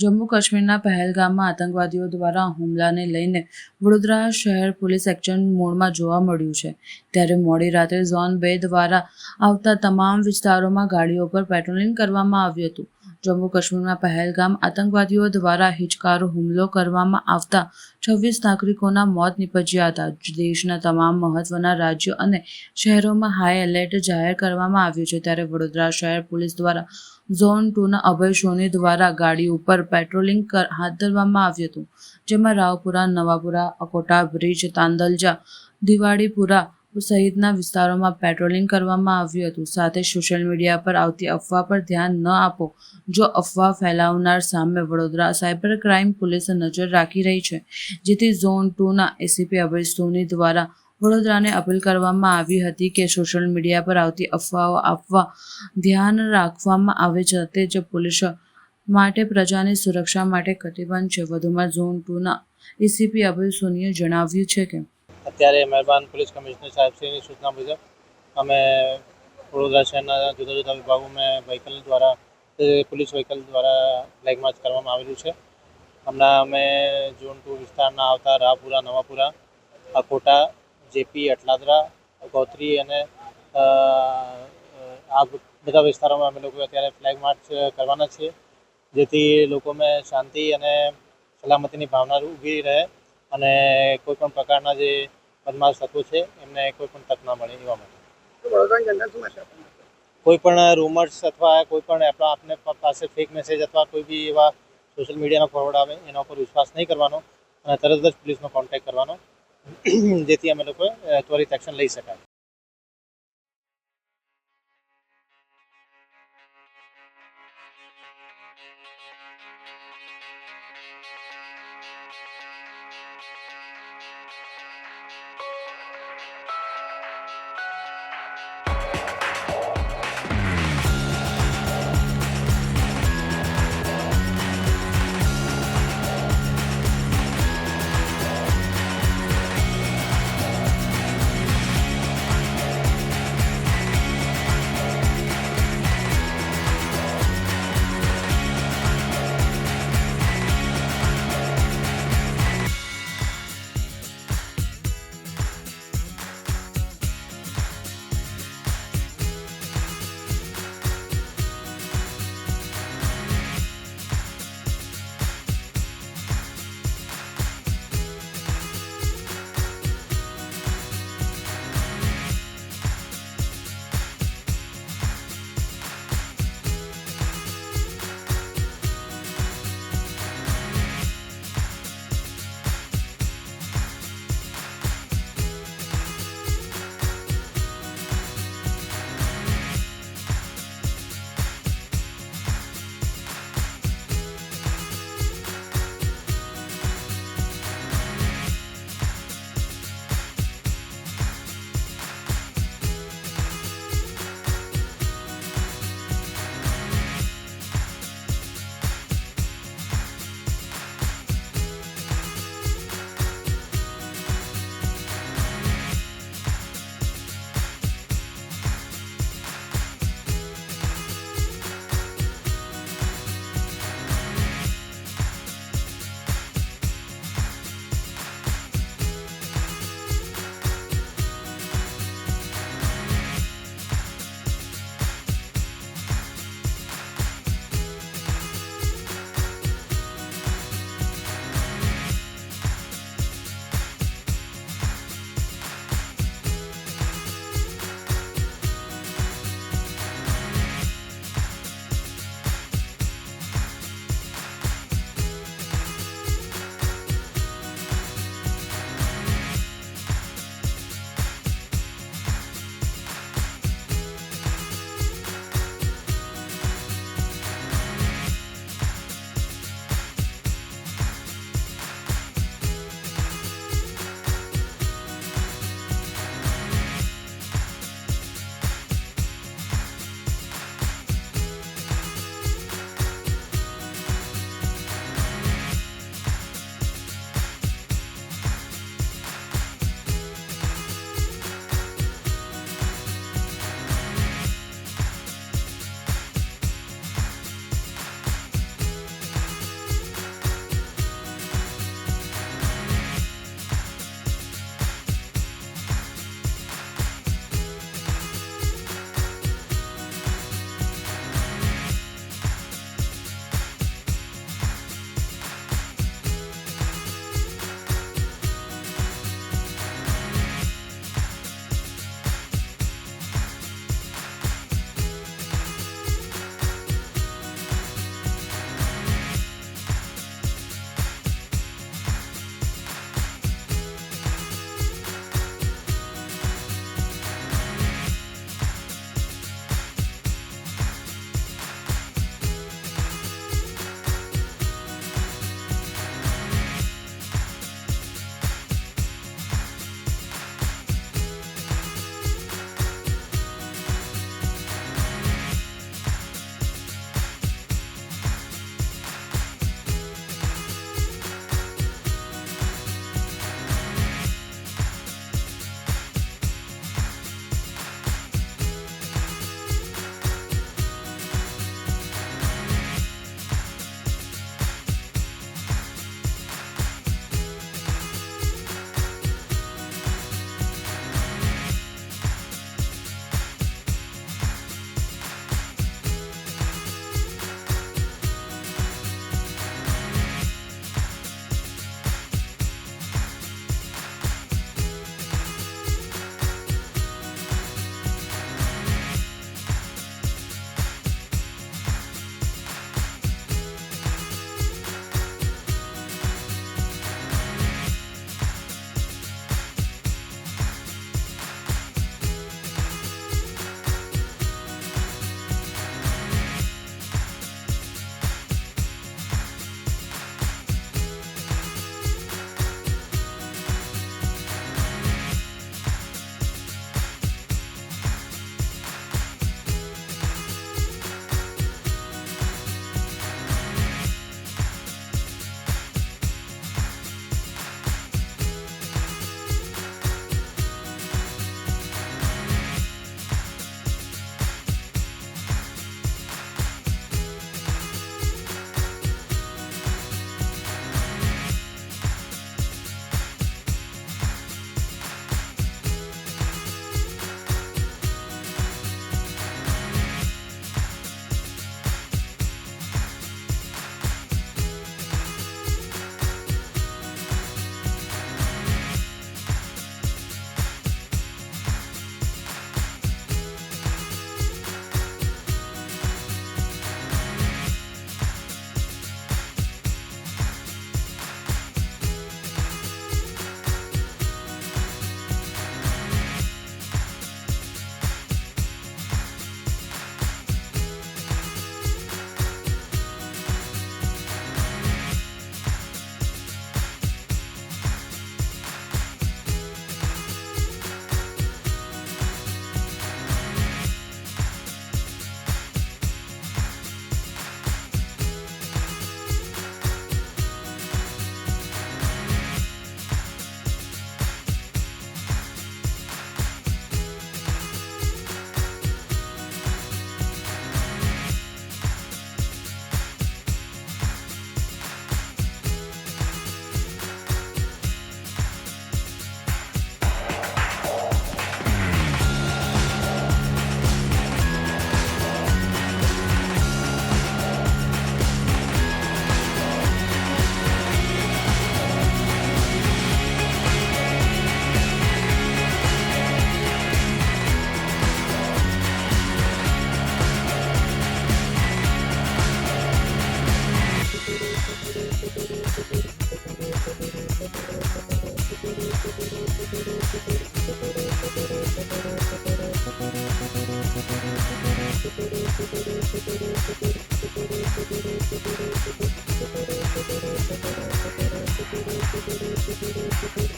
જમ્મુ કાશ્મીરના પહેલગામમાં આતંકવાદીઓ દ્વારા હુમલાને લઈને વડોદરા શહેર પોલીસ એક્શન મોડમાં જોવા મળ્યું છે. ત્યારે મોડી રાત્રે ઝોન બે દ્વારા આવતા તમામ વિસ્તારોમાં ગાડીઓ પર પેટ્રોલિંગ કરવામાં આવ્યું હતું. જમ્મુ કાશ્મીરમાં પહેલગામ આતંકવાદીઓ દ્વારા હિચકારો હુમલો કરવામાં આવતા છવ્વીસ નાગરિકોના મોત નીપજ્યા હતા. દેશના તમામ મહત્વના રાજ્યો અને શહેરોમાં હાઈ એલર્ટ જાહેર કરવામાં આવ્યું છે. ત્યારે વડોદરા શહેર પોલીસ દ્વારા ઝોન ટુના અભય સોની દ્વારા ગાડી ઉપર પેટ્રોલિંગ હાથ ધરવામાં આવ્યું હતું. જેમાં રાવપુરા, નવાપુરા, અકોટા બ્રિજ, તાંદલજા, દિવાળીપુરા સહિતના વિસ્તારોમાં પેટ્રોલિંગ કરવામાં આવ્યું હતું. સાથે સોશિયલ મીડિયા પર આવતી અફવા પર ધ્યાન ન આપો. જો અફવા ફેલાવનાર સામે વડોદરા સાયબર ક્રાઇમ પોલીસે નજર રાખી રહી છે, જેથી ઝોન ટુના એસીપી અભય સોની દ્વારા વડોદરાને અપીલ કરવામાં આવી હતી કે સોશિયલ મીડિયા પર આવતી અફવાઓ આપવા ધ્યાન રાખવામાં આવે છે તે જ પોલીસ માટે પ્રજાની સુરક્ષા માટે કટિબદ્ધ છે. વધુમાં ઝોન ટુના એસીપી અભય સોનીએ જણાવ્યું છે કે અત્યારે મહેરબાન પોલીસ કમિશનર સાહેબશ્રીની સૂચના મુજબ અમે વડોદરા શહેરના જુદા જુદા વિભાગોમાં વ્હીકલ દ્વારા પોલીસ વ્હીકલ દ્વારા ફ્લેગ માર્ચ કરવામાં આવેલું છે. હમણાં અમે ઝોન ટુ વિસ્તારના આવતા રાહપુરા, નવાપુરા, અકોટા, જેપી, અટલાદરા, ગોત્રી અને આ બધા વિસ્તારોમાં અમે લોકો અત્યારે ફ્લેગ માર્ચ કરવાના છીએ, જેથી લોકોમાં શાંતિ અને સલામતીની ભાવના ઊભી રહે અને કોઈ પણ પ્રકારના જે બદમાશ તત્વો છે એમને કોઈ પણ તક ના મળે એવા માટે. કોઈ પણ રૂમર્સ અથવા કોઈ પણ આપણા આપને પાસે ફેક મેસેજ અથવા કોઈ બી એવા સોશિયલ મીડિયાનો ફોરવર્ડ આવે એના ઉપર વિશ્વાસ નહીં કરવાનો અને તરત જ પોલીસનો કોન્ટેક્ટ કરવાનો જેથી અમે લોકો ત્વરિત એક્શન લઈ શકાય. Thank